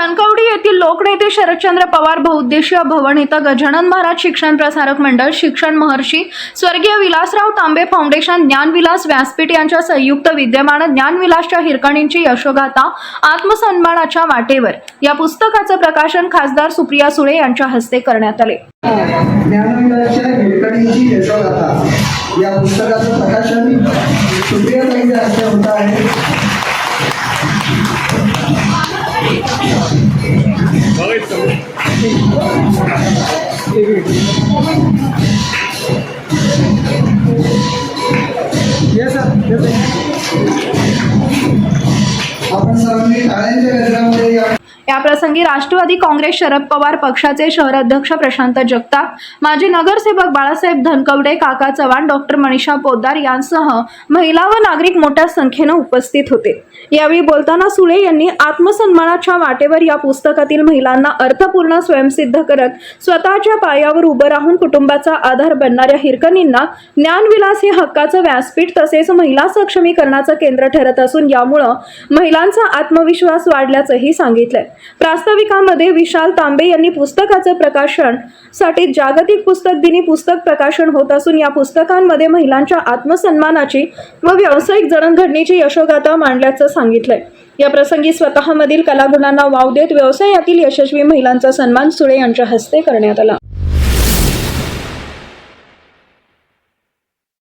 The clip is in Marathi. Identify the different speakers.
Speaker 1: लोकनेते शरदचंद्र पवार बहुउद्देशीय भवन इथं गजानन महाराज शिक्षण प्रसारक मंडळ शिक्षण महर्षी स्वर्गीय विलासराव तांबे फाउंडेशन ज्ञानविलास व्यासपीठ यांच्या संयुक्त विद्यमान ज्ञानविलासच्या हिरकणींची यशोगाथा आत्मसन्मानाच्या वाटेवर या पुस्तकाचं प्रकाशन खासदार सुप्रिया सुळे यांच्या हस्ते करण्यात आले.
Speaker 2: या पुस्तकाचं प्रकाशन सुप्रिया होत आहे. 皆さん、皆さん。
Speaker 1: याप्रसंगी राष्ट्रवादी काँग्रेस शरद पवार पक्षाचे शहर अध्यक्ष प्रशांत जगताप माजी नगरसेवक बाळासाहेब धनकवडे काका चव्हाण डॉक्टर मनीषा पोद्दार यांसह महिला व नागरिक मोठ्या संख्येनं उपस्थित होते. यावेळी बोलताना सुळे यांनी आत्मसन्मानाच्या वाटेवर या पुस्तकातील महिलांना अर्थपूर्ण स्वयंसिद्ध करत स्वतःच्या पायावर उभं राहून कुटुंबाचा आधार बनणाऱ्या हिरकणींना ज्ञानविलास हे हक्काचं व्यासपीठ तसेच महिला सक्षमीकरणाचं केंद्र ठरत असून यामुळं महिलांचा आत्मविश्वास वाढल्याचंही सांगितलंय. प्रास्ताविकामध्ये विशाल तांबे यांनी पुस्तकाचं प्रकाशनसाठी जागतिक पुस्तक दिनी पुस्तक प्रकाशन होत असून या पुस्तकांमध्ये महिलांच्या आत्मसन्मानाची व व्यावसायिक जडणघडणीची यशोगाथा मांडल्याचं सांगितलंय. या प्रसंगी स्वतःमधील कलागुणांना वाव देत व्यवसायातील यशस्वी महिलांचा सन्मान सुळे यांच्या हस्ते करण्यात आला.